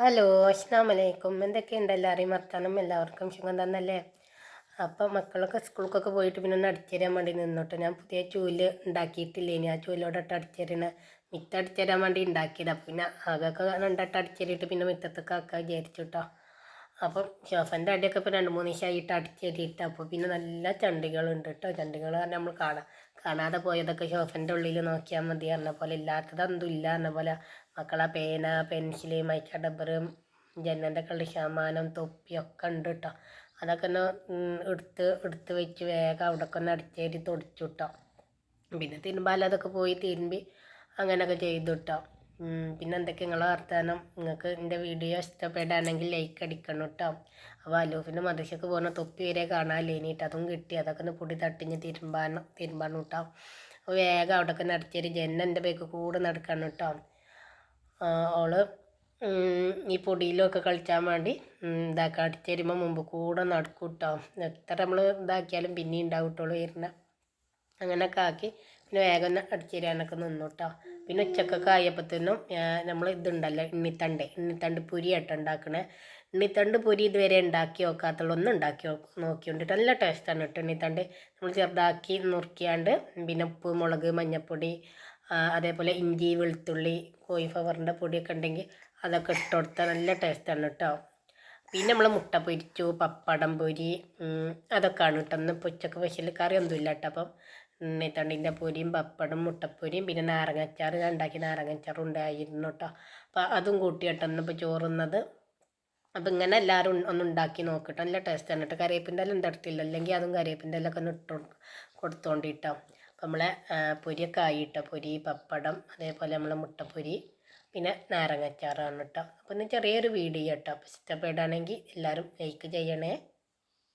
Hello അസ്ലാമലൈക്കും എന്തൊക്കെയുണ്ട് എല്ലാവരെയും വർത്താനം? എല്ലാവർക്കും സുഖം തന്നല്ലേ? അപ്പം മക്കളൊക്കെ സ്കൂൾക്കൊക്കെ പോയിട്ട് പിന്നെ ഒന്ന് അടിച്ചേരാൻ വേണ്ടി നിന്നോട്ടെ. ഞാൻ പുതിയ ചൂൽ ഉണ്ടാക്കിയിട്ടില്ല ഇനി ആ ചൂലോടൊട്ട് അടിച്ചേരണ. മിറ്റം അടിച്ചേരാൻ വേണ്ടി ഉണ്ടാക്കിയത്. അപ്പം പിന്നെ ആകൊക്കെ രണ്ടട്ട് അടിച്ചേരിയിട്ട് പിന്നെ മിറ്റത്തൊക്കെ ആക്കാൻ വിചാരിച്ചു കേട്ടോ അപ്പം ഷോഫന്റെ അടിയൊക്കെ ഇപ്പോൾ രണ്ട് മൂന്ന് ദിവസമായിട്ട് അടിച്ചേരിയിട്ട്. അപ്പോൾ പിന്നെ നല്ല ചണ്ടികളുണ്ട് കേട്ടോ ചണ്ടികൾ നമ്മൾ കാണാം. കാണാതെ പോയതൊക്കെ ഷോഫന്റെ ഉള്ളിൽ നോക്കിയാൽ മതി പറഞ്ഞ പോലെ. ഇല്ലാത്തത് എന്തും ഇല്ല പറഞ്ഞ പോലെ. മക്കളെ പേന പെൻസിൽ മൈക്ക ഡബ്ബർ ജനലിന്റെ കളി ശമാനം തൊപ്പിയൊക്കെ ഉണ്ട് കേട്ടോ അതൊക്കെ ഒന്ന് എടുത്ത് എടുത്ത് വെച്ച് വേഗം അവിടെയൊക്കെ ഒന്ന് അടിച്ചേരി തുടച്ചു കേട്ടോ പിന്നെ തിരുമ്പാലതൊക്കെ പോയി തിരുമ്പി അങ്ങനെയൊക്കെ ചെയ്തു കേട്ടോ പിന്നെ എന്തൊക്കെ നിങ്ങളെ വർത്തമാനം നിങ്ങൾക്ക് എന്റെ വീഡിയോ ഇഷ്ടപ്പെടുകയാണെങ്കിൽ ലൈക്ക് അടിക്കണം കേട്ടോ അപ്പോൾ അലൂഫിന്റെ മദർശക്ക് പോകുന്ന തൊപ്പി വരെ കാണാൻ ഇനിയിട്ട് അതും കിട്ടി. അതൊക്കെ ഒന്ന് പൊടി തട്ടിഞ്ഞ് തിരുമ്പാണ് തിരുമ്പാണ് കേട്ടോ അപ്പോൾ വേഗം അവിടെയൊക്കെ നടത്തിയൊരു. ജന്ന എന്റെ ബേക്ക് കൂടെ നടക്കണം കേട്ടോ ഓൾ ഈ പൊടിയിലൊക്കെ കളിച്ചാൻ വേണ്ടി ഇതാക്കുക അടിച്ചേരുമ്പോൾ മുമ്പ് കൂടെ നടക്കും കേട്ടോ എത്ര നമ്മൾ ഇതാക്കിയാലും പിന്നെ ഉണ്ടാവും കേട്ടോ വരുന്ന. അങ്ങനെയൊക്കെ ആക്കി പിന്നെ വേഗം അടിച്ചേരാനൊക്കെ നിന്നു കേട്ടോ പിന്നെ ഉച്ചക്കൊക്കെ ആയപ്പോഴത്തേനും നമ്മൾ ഇതുണ്ടല്ലോ ഉണ്ണിത്തണ്ട് ഉണ്ണിത്തണ്ട് പുരിയായിട്ട് ഉണ്ടാക്കണേ. ഉണ്ണിത്തണ്ട് പുരി ഇതുവരെ ഉണ്ടാക്കി നോക്കാത്തുള്ള. ഒന്ന് ഉണ്ടാക്കി നോക്കിക്കൊണ്ടിട്ട് നല്ല ടേസ്റ്റാണ് കേട്ടോ ഉണ്ണിത്തണ്ട്. നമ്മൾ ചെറുതാക്കി നുറുക്കിയാണ്ട് പിന്നെ ഉപ്പ് മുളക് മഞ്ഞൾപ്പൊടി അതേപോലെ ഇഞ്ചി വെളുത്തുള്ളി കോഴിഫ്ലവറിന്റെ പൊടിയൊക്കെ ഉണ്ടെങ്കിൽ അതൊക്കെ ഇട്ട് കൊടുത്താൽ നല്ല ടേസ്റ്റാണ് കേട്ടോ. പിന്നെ നമ്മൾ മുട്ട പൊരിച്ചു പപ്പടം പൊരി അതൊക്കെയാണ് കേട്ടോ. ഇന്ന് ഉച്ചയ്ക്ക് സ്പെഷ്യൽ കറി ഒന്നുമില്ല കേട്ടോ അപ്പം. നെത്തണ്ടിന്റെ പൊരിയും പപ്പടും മുട്ടപ്പൊരിയും പിന്നെ നാരങ്ങച്ചാർ ഞാൻ ഉണ്ടാക്കി നാരങ്ങച്ചാറും ഉണ്ടായിരുന്നു കേട്ടോ. അപ്പോൾ അതും കൂട്ടി കേട്ടോ ഇപ്പോൾ ചോറുന്നത്. അപ്പോൾ ഇങ്ങനെ എല്ലാവരും ഒന്ന് ഉണ്ടാക്കി നോക്കട്ടെ നല്ല ടേസ്റ്റ് ആണ് കേട്ടോ കറിവേപ്പിന്റെ എല്ലാം എന്തെടുത്തില്ല അല്ലെങ്കിൽ അതും കറിവേപ്പിന്റെ എല്ലാം ഒക്കെ ഒന്ന് ഇട്ട് കൊടുത്തോണ്ടിട്ടോ. അപ്പോൾ നമ്മളെ പൊരിയൊക്കെ ആയിട്ടോ. പൊരി പപ്പടം അതേപോലെ നമ്മളെ മുട്ടപ്പൊരി പിന്നെ നാരങ്ങച്ചാറാണ് കേട്ടോ അപ്പോൾ ഒന്ന് ചെറിയൊരു വീഡിയോ കേട്ടോ അപ്പോൾ ഇഷ്ടപ്പെടുകയാണെങ്കിൽ എല്ലാവരും ലൈക്ക് ചെയ്യണേ.